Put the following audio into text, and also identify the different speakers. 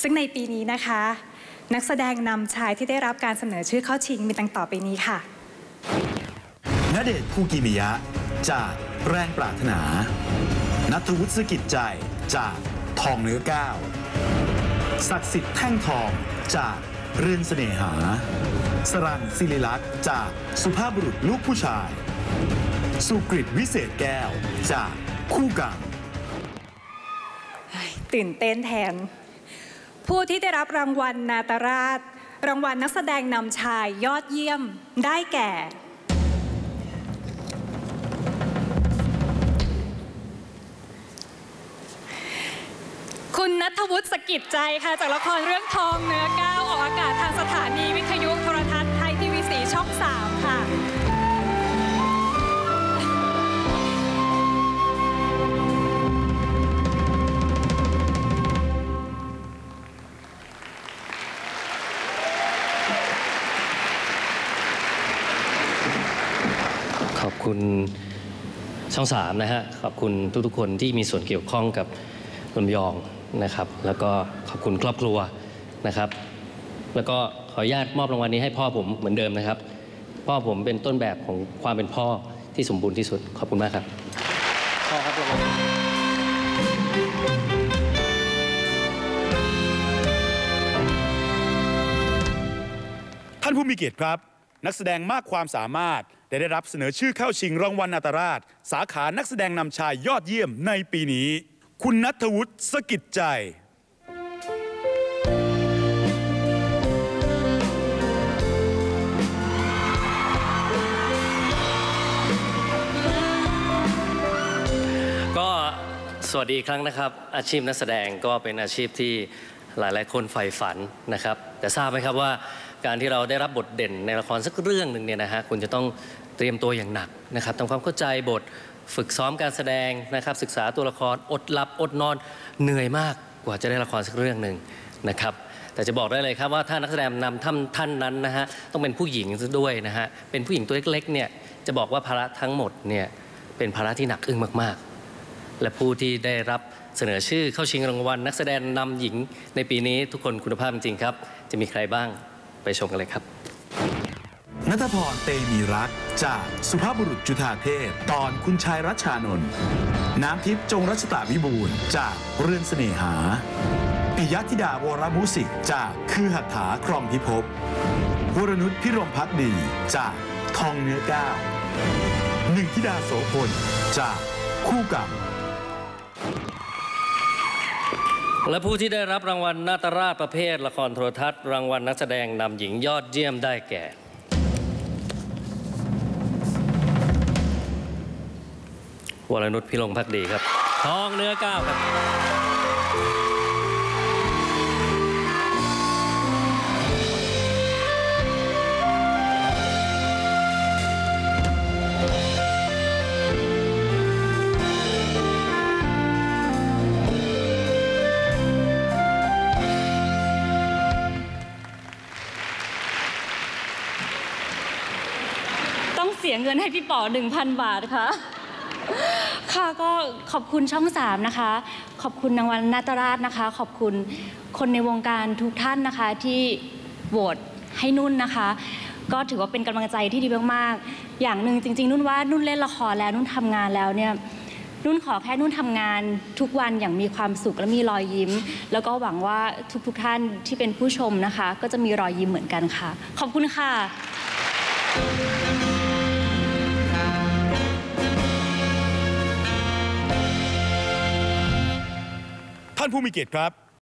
Speaker 1: ซึ่งในปีนี้นะคะ นักแสดงนำชายที่ได้รับการเสนอชื่อเข้าชิงมีดังต่อไปนี้ค่ะ
Speaker 2: ณเดชน์คูกิมิยะ จากแรงปรารถนานัทวุฒิสกิจใจจากทองเนื้อก้าวศักดิ์สิทธิ์แท่งทองจากเรือนเสน่หา สรันศิริลักษณ์จากสุภาพบุรุษลูกผู้ชาย สุกริตวิเศษแก้วจากคู่กรรม
Speaker 1: ตื่นเต้นแทน ผู้ที่ได้รับรางวัลนาตราช รางวัลนักแสดงนำชายยอดเยี่ยมได้แก่ คุณนัทวุฒิสกิจใจค่ะ จากละครเรื่องทองเนื้อก้าวออกอากาศทางสถานีวิทยุโทรทัศน์ไทยทีวีสีช่อง 3 ค่ะ
Speaker 3: คุณช่องสามนะฮะขอบคุณทุกๆคนที่มีส่วนเกี่ยวข้องกับลำยองนะครับ แล้วก็ขอบคุณครอบครัวนะครับ แล้วก็ขออนุญาตมอบรางวัลนี้ให้พ่อผมเหมือนเดิมนะครับ พ่อผมเป็นต้นแบบของความเป็นพ่อที่สมบูรณ์ที่สุดขอบคุณมากครับพ่อครับรางวัล
Speaker 2: ท่านผู้มีเกียรติครับ นักแสดงมากความสามารถ ได้ได้รับเสนอชื่อเข้าชิงรางวัลนาตราช สาขานักแสดงนำชายยอดเยี่ยมในปีนี้ คุณนัทวุฒิสกิจใจ
Speaker 3: ก็สวัสดีอีกครั้งนะครับ อาชีพนักแสดงก็เป็นอาชีพที่หลาย ๆ คนใฝ่ฝันนะครับ แต่ทราบไหมครับว่า การที่เราได้รับบทเด่นในละครสักเรื่องหนึ่งเนี่ยนะฮะคุณจะต้องเตรียมตัวอย่างหนักนะครับทำความเข้าใจบทฝึกซ้อมการแสดงนะครับ ศึกษาตัวละครอดหลับอดนอนเหนื่อยมากกว่าจะได้ละครสักเรื่องหนึ่งนะครับแต่จะบอกได้เลยครับว่าถ้านักแสดงนำท่านท่านนั้นนะฮะต้องเป็นผู้หญิงซะด้วยนะฮะเป็นผู้หญิงตัวเล็กๆเนี่ยจะบอกว่าภาระทั้งหมดเนี่ยเป็นภาระที่หนักอึ้งมากๆ และผู้ที่ได้รับเสนอชื่อเข้าชิงรางวัล นักแสดงนำหญิงในปีนี้ทุกคนคุณภาพจริงครับ จะมีใครบ้าง ไปชมกันเลยครับ
Speaker 2: นัทพรเตมีรักจากสุภาพบุรุษจุฑาเทพ ตอนคุณชายรัชชานนท์น้ำทิพย์จงรัชตาวิบูลย์จากเรือนเสน่หาปิยธิดาวรมุสิกจากคือหัตถาครองพิภพวรนุชพิรมพักดีจากทองเนื้อก้าวหนึ่งธิดาโสพลจากคู่กร
Speaker 3: และผู้ที่ได้รับรางวัลนาตราชประเภท ละครโทรทัศน์ รางวัลนักแสดงนำหญิงยอดเยี่ยมได้แก่ วรนุชพิรงพักดีครับ ทองเนื้อก้าวครับ
Speaker 4: สียเงินให้พี่ป๋อ1,000 บาทค่ะ ค่ะก็ขอบคุณช่องสามนะคะ ขอบคุณนางวันนาตราชนะคะ ขอบคุณคนในวงการทุกท่านนะคะที่โหวตให้นุ่นนะคะ ก็ถือว่าเป็นกำลังใจที่ดีมากๆ อย่างหนึ่งจริง ๆ นุ่นว่านุ่นเล่นละครแล้วนุ่นทำงานแล้วเนี่ยนุ่นขอแค่นุ่นทำงานทุกวันอย่างมีความสุขและมีรอยยิ้ม แล้วก็หวังว่าทุกๆท่านที่เป็นผู้ชมนะคะ ก็จะมีรอยยิ้มเหมือนกันค่ะ ขอบคุณค่ะ
Speaker 2: ท่านผู้มีเกียรติครับ